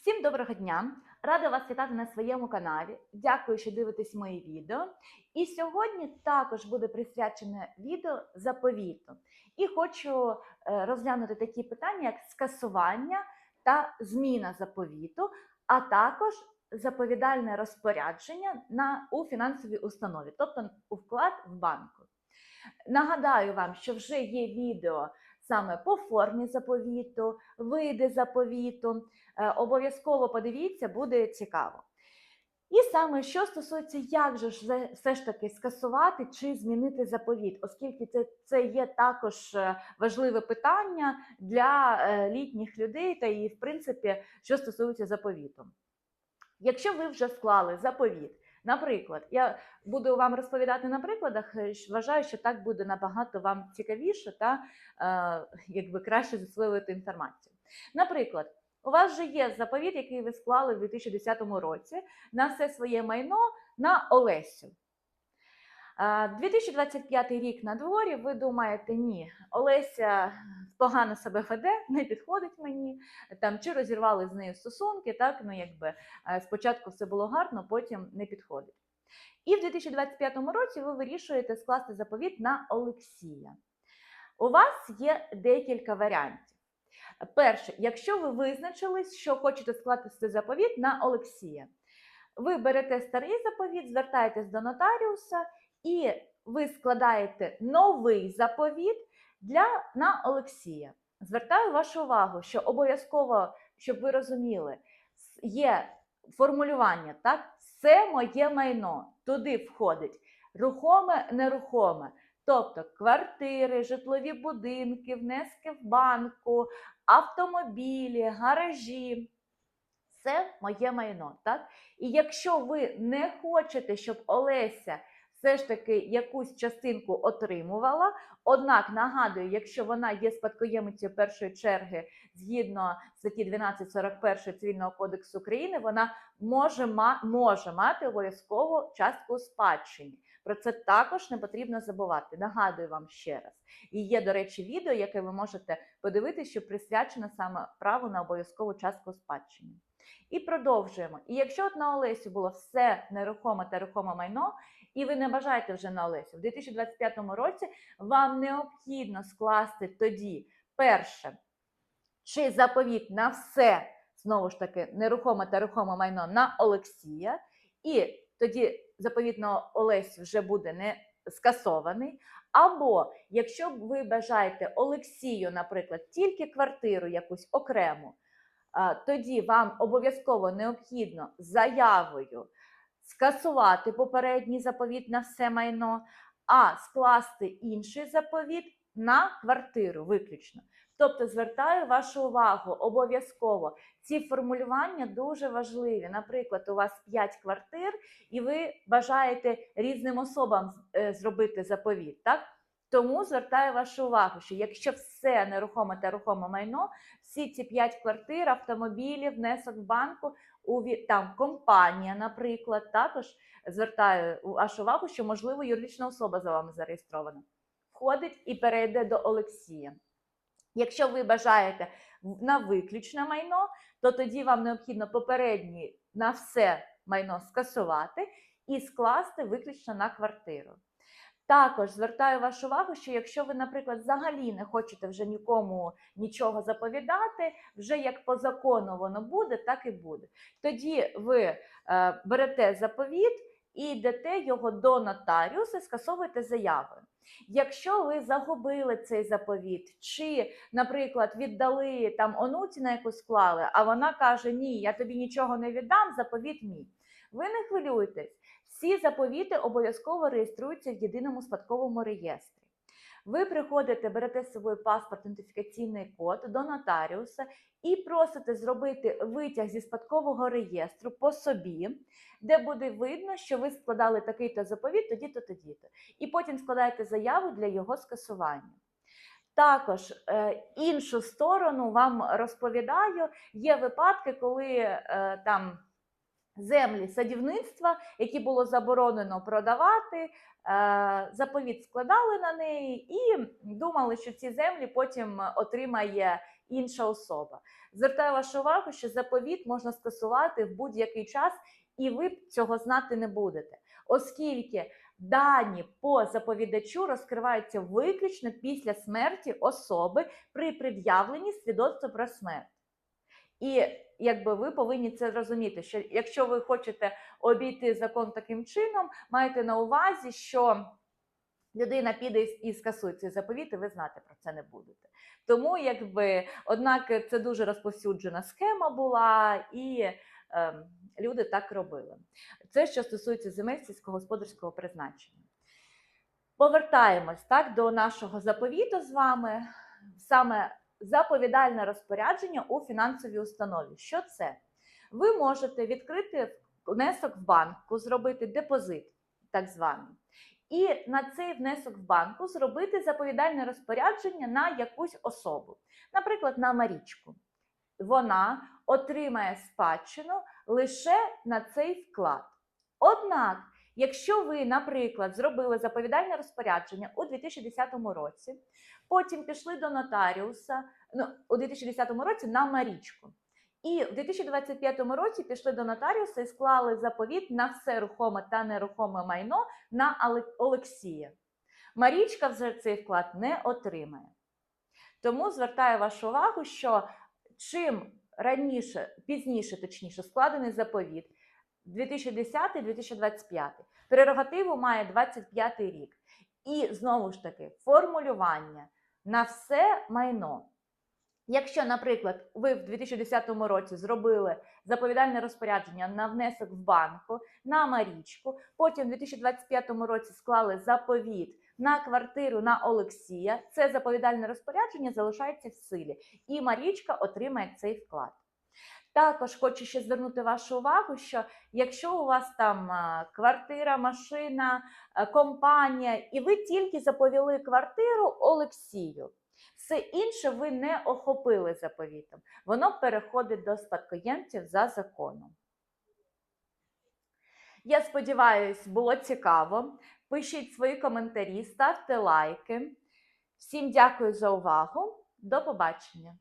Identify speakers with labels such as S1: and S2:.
S1: Всім доброго дня! Рада вас вітати на своєму каналі. Дякую, що дивитесь мої відео. І сьогодні також буде присвячене відео заповіту. І хочу е, розглянути такі питання, як скасування та зміна заповіту, а також заповідальне розпорядження на, у фінансовій установі, тобто у вклад в банку. Нагадаю вам, що вже є відео саме по формі заповіту, види заповіту. Е, Обов'язково подивіться, буде цікаво. І саме що стосується, як же ж все ж таки скасувати чи змінити заповіт, оскільки це, це є також е, важливе питання для е, літніх людей, та і, в принципі, що стосується заповіту. Якщо ви вже склали заповіт, наприклад, я буду вам розповідати на прикладах, е, вважаю, що так буде набагато вам цікавіше та е, якби краще засвоювати інформацію. Наприклад, у вас вже є заповіт, який ви склали в 2010 році на все своє майно на Олесю. Е, 2025 рік на дворі, ви думаєте, ні, Олеся погано себе веде, не підходить мені, там чи розірвали з нею стосунки, так, ну якби е, спочатку все було гарно, потім не підходить. І в 2025 році ви вирішуєте скласти заповіт на Олексія. У вас є декілька варіантів. Перше, якщо ви визначились, що хочете скласти заповіт на Олексія, ви берете старий заповіт, звертаєтесь до нотаріуса і ви складаєте новий заповіт для, на Олексія. Звертаю вашу увагу, що обов'язково, щоб ви розуміли, є формулювання, так? Це моє майно. Туди входить рухоме, нерухоме. Тобто квартири, житлові будинки, внески в банку, автомобілі, гаражі. Це моє майно. Так? І якщо ви не хочете, щоб Олеся все ж таки якусь частинку отримувала, однак нагадую, якщо вона є спадкоємицею першої черги згідно статті 1241 Цивільного кодексу України, вона може, може мати обов'язково частку спадщині. Про це також не потрібно забувати. Нагадую вам ще раз. І є, до речі, відео, яке ви можете подивитися, що присвячене саме праву на обов'язкову частку у спадщині. І продовжуємо. І якщо от на Олесю було все нерухоме та рухоме майно, і ви не бажаєте вже на Олесю, в 2025 році вам необхідно скласти тоді перше, чи заповіт на все, знову ж таки, нерухоме та рухоме майно на Олексія, і тоді заповіт на Олесю вже буде не скасований. Або якщо ви бажаєте Олексію, наприклад, тільки квартиру якусь окрему, тоді вам обов'язково необхідно заявою скасувати попередній заповіт на все майно, а скласти інший заповіт на квартиру виключно. Тобто звертаю вашу увагу обов'язково. Ці формулювання дуже важливі. Наприклад, у вас 5 квартир, і ви бажаєте різним особам е, зробити заповіт. Так? Тому звертаю вашу увагу, що якщо все нерухоме та рухоме майно, всі ці 5 квартир, автомобілів, внесок в банку, у там компанія, наприклад, також звертаю вашу увагу, що можливо юридична особа за вами зареєстрована, входить і перейде до Олексія. Якщо ви бажаєте на виключне майно, то тоді вам необхідно попередній на все майно скасувати і скласти виключно на квартиру. Також звертаю вашу увагу, що якщо ви, наприклад, взагалі не хочете вже нікому нічого заповідати, вже як по закону воно буде, так і буде. Тоді ви е, берете заповіт і йдете його до нотаріуса, скасовуєте заявою. Якщо ви загубили цей заповіт, чи, наприклад, віддали там онуці, на яку склали, а вона каже: Ні, я тобі нічого не віддам, заповіт мій. Ви не хвилюйтесь, всі заповіти обов'язково реєструються в єдиному спадковому реєстрі. Ви приходите, берете з собою паспорт, ідентифікаційний код до нотаріуса і просите зробити витяг зі спадкового реєстру по собі, де буде видно, що ви складали такий-то заповіт, тоді-то, тоді-то. І потім складаєте заяву для його скасування. Також е, іншу сторону вам розповідаю, є випадки, коли е, там землі садівництва, які було заборонено продавати, е, заповіт складали на неї і думали, що ці землі потім отримає інша особа. Звертаю вашу увагу, що заповіт можна скасувати в будь-який час, і ви цього знати не будете, оскільки дані по заповідачу розкриваються виключно після смерті особи при пред'явленні свідоцтва про смерть. І якби ви повинні це розуміти, що якщо ви хочете обійти закон таким чином, маєте на увазі, що людина піде і скасує цей заповіт, і ви знати про це не будете. Тому, якби, однак, це дуже розповсюджена схема була, і ем, люди так робили. Це що стосується земель сільськогосподарського призначення. Повертаємось так до нашого заповіту з вами. Саме заповідальне розпорядження у фінансовій установі. Що це? Ви можете відкрити внесок в банку, зробити депозит, так званий, і на цей внесок в банку зробити заповідальне розпорядження на якусь особу, наприклад, на Марічку. Вона отримає спадщину лише на цей вклад. Однак, якщо ви, наприклад, зробили заповідальне розпорядження у 2010 році, потім пішли до нотаріуса ну, у 2010 році на Марічку. І в 2025 році пішли до нотаріуса і склали заповіт на все рухоме та нерухоме майно на Олексія. Марічка вже цей вклад не отримає. Тому звертаю вашу увагу, що чим раніше, пізніше, точніше, складений заповіт 2010-2025, прерогативу має 25 рік. І знову ж таки, формулювання на все майно. Якщо, наприклад, ви в 2010 році зробили заповідальне розпорядження на внесок в банку на Марічку, потім в 2025 році склали заповіт на квартиру на Олексія, це заповідальне розпорядження залишається в силі, і Марічка отримає цей вклад. Також хочу ще звернути вашу увагу, що якщо у вас там квартира, машина, компанія, і ви тільки заповіли квартиру Олексію, все інше ви не охопили заповітом. Воно переходить до спадкоємців за законом. Я сподіваюся, було цікаво. Пишіть свої коментарі, ставте лайки. Всім дякую за увагу. До побачення!